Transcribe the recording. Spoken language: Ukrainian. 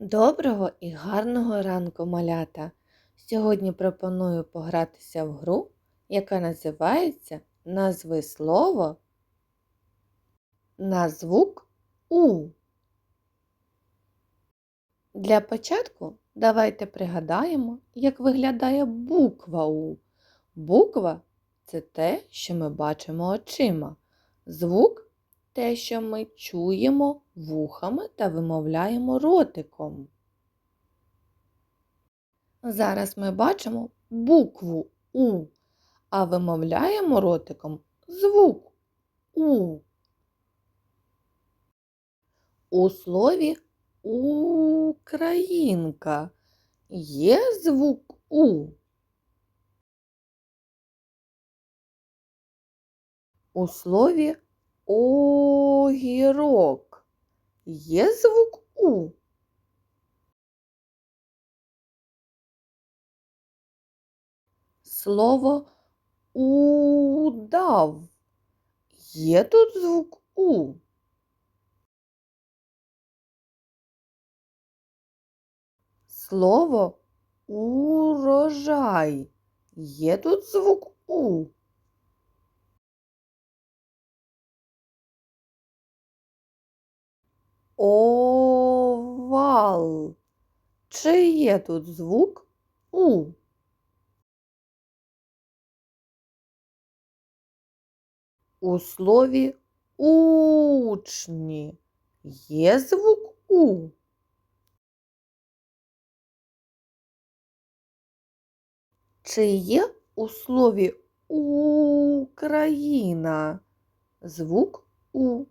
Доброго і гарного ранку, малята! Сьогодні пропоную погратися в гру, яка називається Назви слово на звук У. Для початку давайте пригадаємо, як виглядає буква У. Буква це те, що ми бачимо очима. Звук те, що ми чуємо вухами та вимовляємо ротиком. Зараз ми бачимо букву У, а вимовляємо ротиком звук У. У слові Українка є звук У. У слові огірок є звук У. Слово удав є тут звук У. Слово урожай є тут звук У. Овал. Чи є тут звук У? У слові учні є звук У. Чи є у слові Україна звук У?